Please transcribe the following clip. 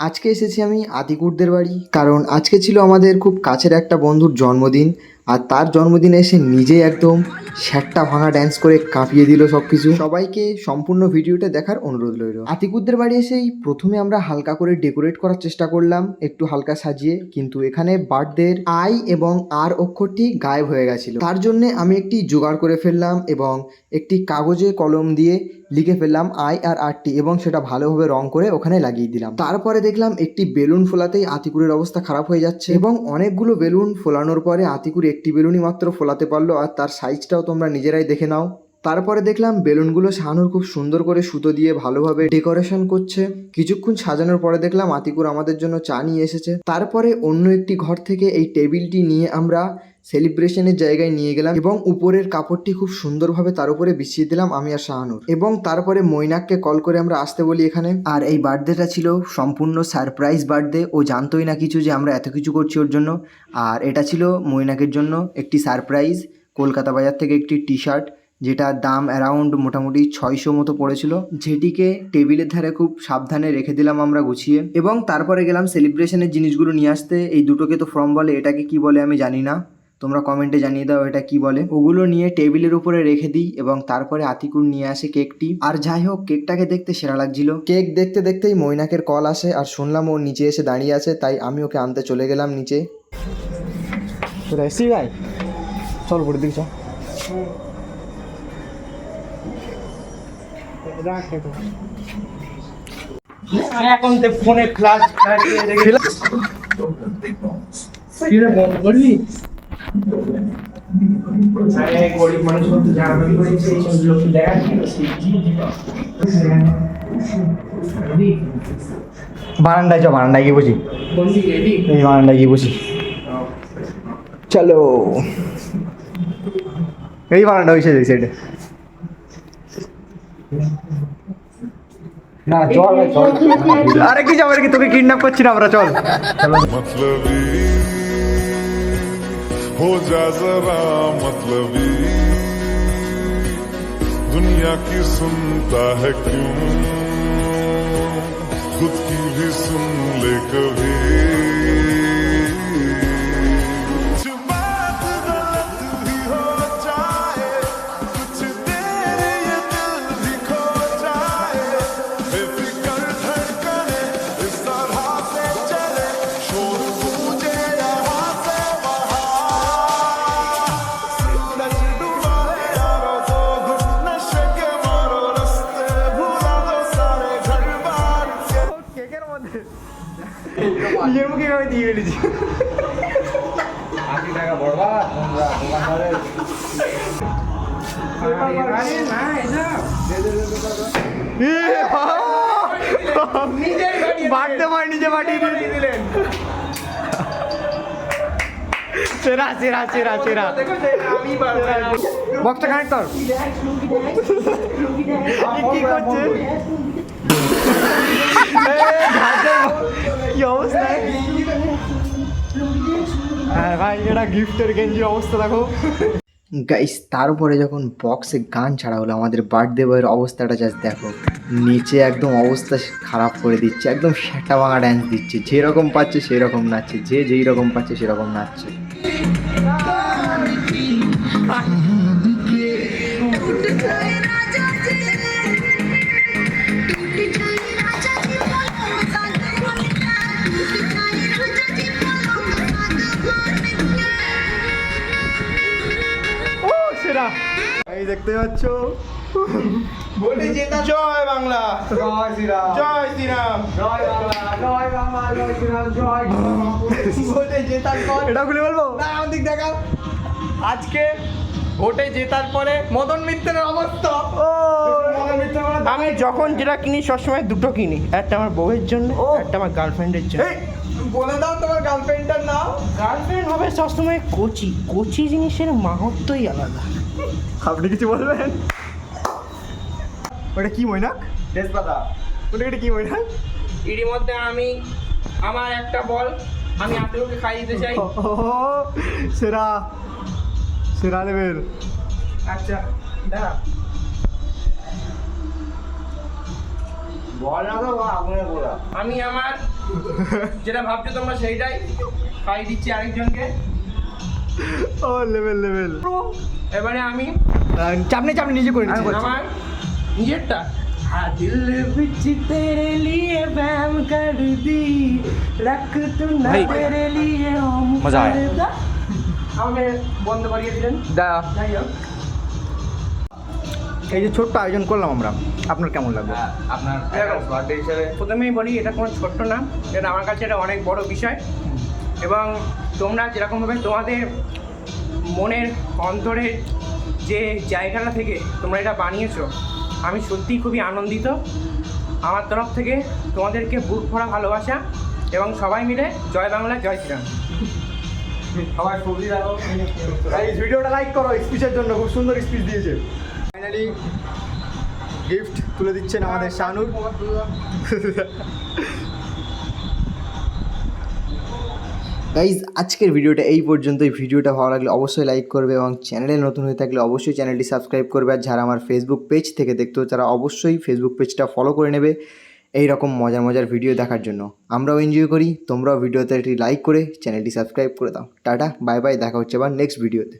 আজকে এসেছি আমি আতিকুরদের বাড়ি কারণ আজকে ছিল আমাদের খুব কাছের একটা বন্ধুর জন্মদিন। আর তার জন্মদিনে এসে নিজেই একদম স্যাটটা ভাঙা ড্যান্স করে কাঁপিয়ে দিল সব কিছু সবাইকে সম্পূর্ণ ভিডিওটা দেখার অনুরোধ রইল। আতিকুরদের বাড়ি এসেই প্রথমে আমরা হালকা করে ডেকোরেট করার চেষ্টা করলাম, একটু হালকা সাজিয়ে, কিন্তু এখানে বার্থডের আই এবং আর অক্ষরটি গায়েব হয়ে গেছিল। তার জন্য আমি একটি জোগাড় করে ফেললাম এবং একটি কাগজে কলম দিয়ে লিখে ফেললাম আই আর আরটি এবং সেটা ভালোভাবে রং করে ওখানে লাগিয়ে দিলাম। তারপরে দেখলাম একটি বেলুন ফোলাতেই আতিকুরের অবস্থা খারাপ হয়ে যাচ্ছে এবং অনেকগুলো বেলুন ফোলানোর পরে আতিকুর একটি বেলুনই মাত্র ফোলাতে পারল আর তার সাইজটাও তোমরা নিজেরাই দেখে নাও। তারপরে দেখলাম বেলুনগুলো শাহানুর খুব সুন্দর করে সুতো দিয়ে ভালোভাবে ডেকোরেশন করছে। কিছুক্ষণ সাজানোর পরে দেখলাম আতিকুর আমাদের জন্য চা নিয়ে এসেছে। তারপরে অন্য একটি ঘর থেকে এই টেবিলটি নিয়ে আমরা সেলিব্রেশনের জায়গায় নিয়ে গেলাম এবং উপরের কাপড়টি খুব সুন্দরভাবে তার উপরে বিছিয়ে দিলাম আমি আর শাহানুর। এবং তারপরে মৈনাককে কল করে আমরা আসতে বলি এখানে। আর এই বার্থডেটা ছিল সম্পূর্ণ সারপ্রাইজ বার্থডে ও জানতোই না কিছু যে আমরা এত কিছু করছি ওর জন্য। আর এটা ছিল মৈনাকের জন্য একটি সারপ্রাইজ কলকাতা বাজার থেকে একটি টি শার্ট যেটার দাম অ্যারাউন্ড মোটামুটি ছয়শো মতো পড়েছিল। যেটিকে টেবিলের ধারে খুব সাবধানে রেখে দিলাম আমরা গুছিয়ে। এবং তারপরে গেলাম সেলিব্রেশনের জিনিসগুলো নিয়ে আসতে। এই দুটোকে তো ফর্ম বলে, এটাকে কি বলে আমি জানি না। তোমরা কমেন্টে জানিয়ে দাও এটা কি বলে। ওগুলো নিয়ে টেবিলের উপরে রেখে দিই এবং তারপরে আতিকুর নিয়ে আসে কেকটি। আর যাই হোক কেকটাকে দেখতে সেরা লাগছিল। কেক দেখতে দেখতেই মৈনাকের কল আসে আর শুনলাম ও নিচে এসে দাঁড়িয়ে আছে তাই আমি ওকে আনতে চলে গেলাম নিচে। তোরা এসি ভাই? চল দিক এখন তো ফোনে ক্লাস এক গরিব মানুষ মধ্যে জানাবি করেছে এই সব লোক বারান্দায় চ বারান্দায় গিয়ে বসি এই বারান্দায় গিয়ে বসি চলো এই বারান্দা হয়েছে এই সাইডে না চল আরে কি যাবে তোকে কিডন্যাপ করছি না আমরা চল हो जा जरा मतलबी। दुनिया की सुनता है क्यों? खुद की भी सुन ले कभी। নিজের মুখে আমি দিয়ে ফেলেছি বাড়তে পারে নিজে বাড়িয়ে দিয়ে দিলেন সেরা সেরা সেরা সেরা বক্সটা কানেক্ট কর কি করছে কি অবস্থা? হ্যাঁ ভাই এটা গিফটের গেঞ্জির অবস্থা দেখো। গাইস তারপরে যখন বক্সে গান ছাড়া হলো আমাদের বার্থডে বয়ের অবস্থাটা জাস্ট দেখো। নিচে একদম অবস্থা খারাপ করে দিচ্ছে একদম সেটা ভাঙা ড্যান্স দিচ্ছে। যেরকম পাচ্ছে সেরকম নাচছে যে যেই রকম পাচ্ছে সেরকম নাচছে। দেখতে পাচ্ছ? বলে জেতা জয় বাংলা। জয় শ্রীরাম। জয় শ্রীরাম। জয় বাংলা জয় বাংলা জয় শ্রীরাম জয় ভোটে জেতার পর এটা খুলে বলব? না আমাদের দেখাও। আজকে ভোটে জেতার পরে মদন মিত্রের অবস্থা। ও আমি যখন যেটা কিনি সবসময় দুটো কিনি। একটা আমার বউয়ের জন্য একটা আমার গার্লফ্রেন্ডের জন্য। বলে দাও তোমার গার্লফ্রেন্ডটার নাম। গার্লফ্রেন্ড হবে সবসময় কোচি। কোচি জিনিসের মাহাত্মই আলাদা। আপনি কিছু বলবেন? ওটা কি ময়নাক তেজপাতা। ওটা এটা কি ময়নাক এরই মধ্যে আমি আমার একটা বল আমি আত্মীয়কে খাইয়ে দিতে চাই। ও সেরা সেরা লেভেল। আচ্ছা দাঁড়া। আমি আমার যেটা ভাবছ তোমরা সেইটাই। খাই দিচ্ছি আরেকজনকে। ও লেভেল লেভেল। এবারে আমি চাপনি চাপনি নিজে করে নিচ্ছি আমার নিজেরটা हाँ दिल बिच तेरे लिए बैम कर दी रख तू ना तेरे लिए हम मजा आया আমাকে বন্ধ করিয়ে দিলেন দা যাই হোক এই যে ছোট্ট আয়োজন করলাম আমরা আপনার কেমন লাগবে আপনার বার্থডে হিসেবে প্রথমেই বলি এটা কোনো ছোট্ট না এটা আমার কাছে এটা অনেক বড় বিষয় এবং তোমরা যেরকমভাবে তোমাদের মনের অন্তরের যে জায়গাটা থেকে তোমরা এটা বানিয়েছো, আমি সত্যিই খুবই আনন্দিত। আমার তরফ থেকে তোমাদেরকে বুক ভরা ভালোবাসা এবং সবাই মিলে জয় বাংলা, জয় শ্রীরাম। সবাই সবজি দাও এই ভিডিওটা লাইক করো স্পিচের জন্য খুব সুন্দর স্পিচ দিয়েছে। ফাইনালি গিফট তুলে দিচ্ছেন আমাদের শানুর গাইজ আজকের ভিডিওটা এই পর্যন্তই। ভিডিওটা ভালো লাগলে অবশ্যই লাইক করবে এবং চ্যানেলে নতুন হয়ে থাকলে অবশ্যই চ্যানেলটি সাবস্ক্রাইব করবে। আর যারা আমার ফেসবুক পেজ থেকে দেখতো তারা অবশ্যই ফেসবুক পেজটা ফলো করে নেবে এই রকম মজার মজার ভিডিও দেখার জন্য। আমরাও এনজয় করি, তোমরাও ভিডিওতে একটি লাইক করে চ্যানেলটি সাবস্ক্রাইব করে দাও। টাটা বাই বাই দেখা হচ্ছে আবার নেক্সট ভিডিওতে